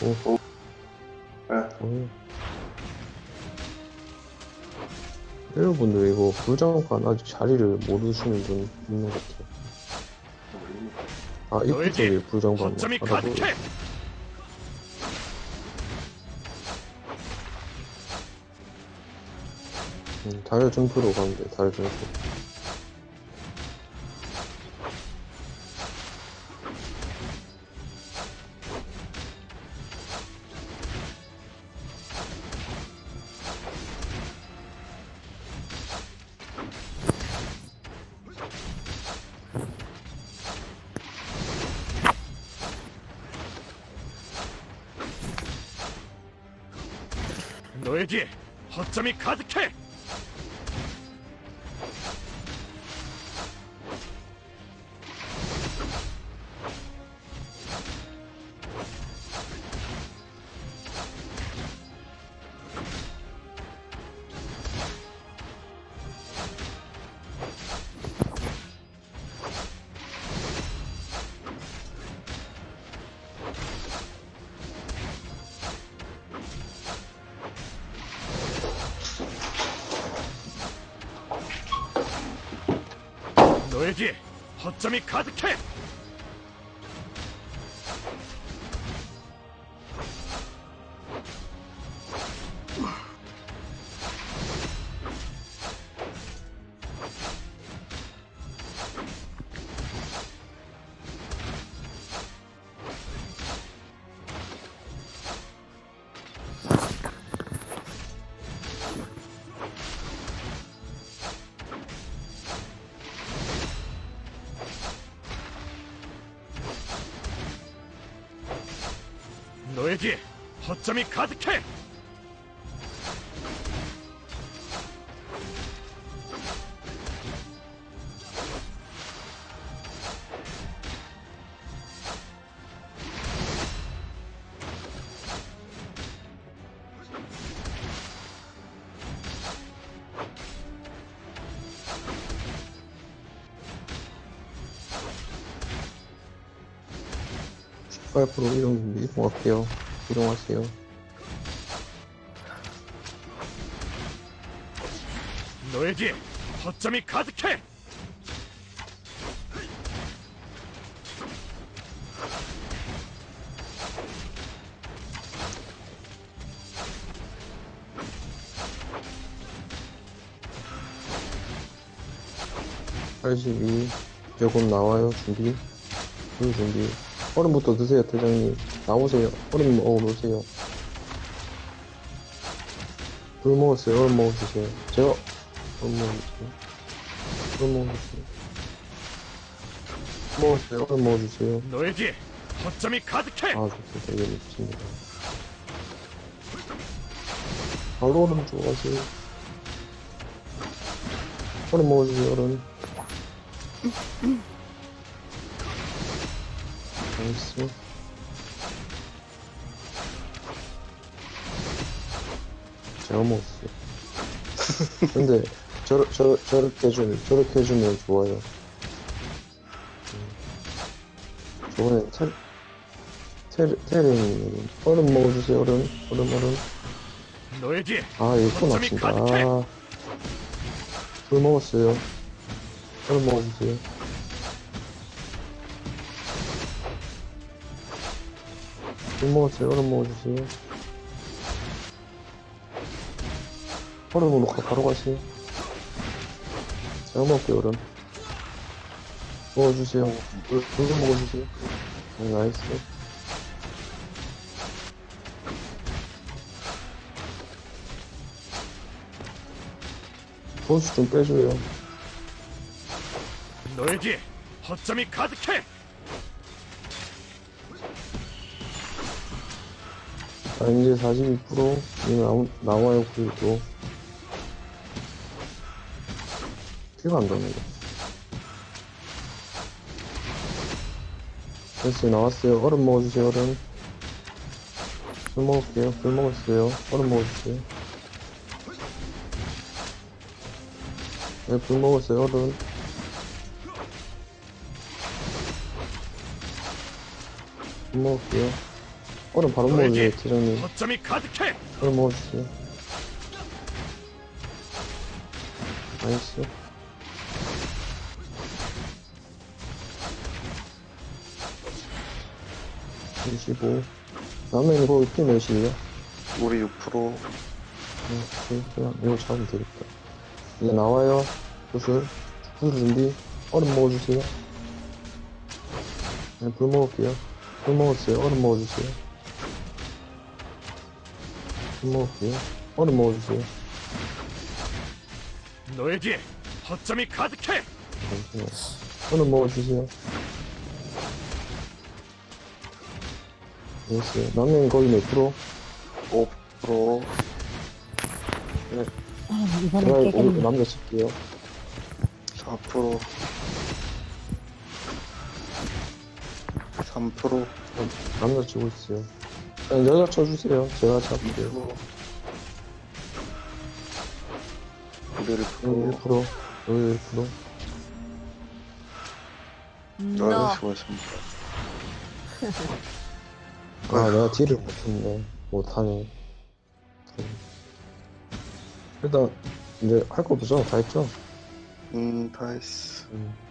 없고. 예. 어. 여러분들 이거 불장관 아직 자리를 모르시는 분 있는 것 같아요. 아, 입구 쪽에 불장관 보여. 가득해. 음, 달 점프로 가면 돼, 달 점프. 너에게 허점이 가득해. 너에게 허점이 가득해. 野駅ほっちゃみ勝てっけ18% 이동, 이동할게요. 이동하세요. 너에게 허점이 가득해! 82 조금 나와요 준비 그 준비 얼음부터 드세요, 대장님. 나오세요. 얼음 먹어보세요. 물 먹었어요. 얼음 먹어주세요. 제가 얼음 먹어주세요. 얼음 먹어주세요. 먹었어요. 얼음 먹어주세요. 너에게 허점이 가득해. 아, 좋습니다. 이게 미칩니다. 바로 얼음 좋아하세요. 얼음 먹어주세요, 얼음. 나이스. 먹었어요. 근데, 저러, 저, 저렇게 해주면, 저렇게 해주면 좋아요. 음. 저번에 텔, 텔, 텔은 얼음 먹어주세요, 얼음. 얼음, 얼음. 너에게 아, 이거 낚시다. 아. 물 먹었어요. 얼음 먹어주세요. 물 먹었어요. 얼음 먹어주세요. 얼음으로 가, 바로 가세요. 제가 먹을게요, 얼음. 먹어주세요. 물, 물좀 먹어주세요. 네, 나이스. 보수 좀 빼줘요. 너에게 허점이 가득해. 아, 이제 42% 이거 나오, 나와요, 그래도. 피가 안 되네. 됐어요, 나왔어요. 얼음 먹어주세요, 얼음. 술 먹을게요, 술 먹었어요. 얼음 먹어주세요. 네, 술 먹었어요, 얼음. 술 먹을게요. 얼음 바로 먹어주세요, 팀장님. 허점이 가득해. 얼음 먹어주세요. 나이스. 이십오. 다음에 이거 피 몇이에요? 우리 6% 응, 그냥 이거 잡으면 되겠다. 이제 나와요. 구슬. 구슬 준비. 얼음 먹어주세요. 네, 불 먹을게요. 불 먹었어요. 얼음 먹어주세요. 불 먹을게요. 얼음 먹어주세요. 너에게 허점이 가득해. 잠시만요. 얼음 먹어주세요. 됐어요. 남는 거의 몇 프로? 5% 아, 제가 이번에 오늘 깨겠네. 남자 칠게요. 4% 3% 남자 치고 있어요. 여자 쳐주세요. 제가 잡을게요. 2% 우리 여기 1% 1%, 여기 1%. 너 아, 수고했습니다. 아, 내가 딜을 못했네. 못하네. 일단, 이제 할 거 없죠? 다 했죠? 음, 다 했어. 음.